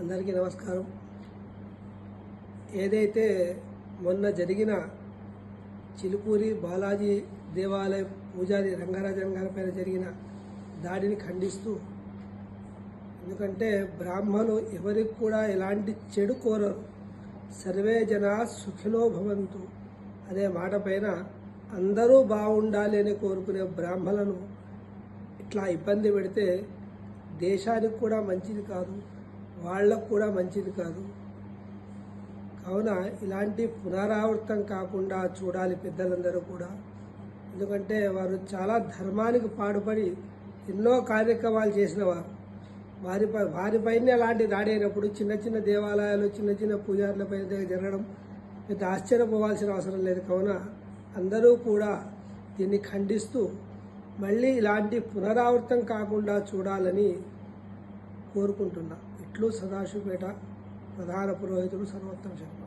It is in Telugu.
అందరికీ నమస్కారం. ఏదైతే మొన్న జరిగిన చిలుకూరి బాలాజీ దేవాలయం పూజారి రంగరాజన్ గారిపై జరిగిన దాడిని ఖండిస్తూ ఎందుకంటే బ్రాహ్మణు ఎవరికి కూడా ఎలాంటి చెడు కోరరు. సర్వే జన సుఖినో భవంతు అనే మాట పైన అందరూ బాగుండాలి అని కోరుకునే బ్రాహ్మణులను ఇట్లా ఇబ్బంది పెడితే దేశానికి కూడా మంచిది కాదు. వాళ్ళకు కూడా మంచిది కాదు. కావున ఇలాంటి పునరావృతం కాకుండా చూడాలి పెద్దలందరూ కూడా. ఎందుకంటే వారు చాలా ధర్మానికి పాడుపడి ఎన్నో కార్యక్రమాలు చేసిన వారు. వారిపై వారిపైనే అలాంటి దాడి అయినప్పుడు చిన్న చిన్న దేవాలయాలు చిన్న చిన్న పూజారులపై జరగడం పెద్ద ఆశ్చర్యపోవాల్సిన అవసరం లేదు. కావున అందరూ కూడా దీన్ని ఖండిస్తూ మళ్ళీ ఇలాంటి పునరావృతం కాకుండా చూడాలని కోరుకుంటున్నా. ఇట్లు సదాశివపేట ప్రధాన పురోహితుడు సర్వోత్తమ శర్మ.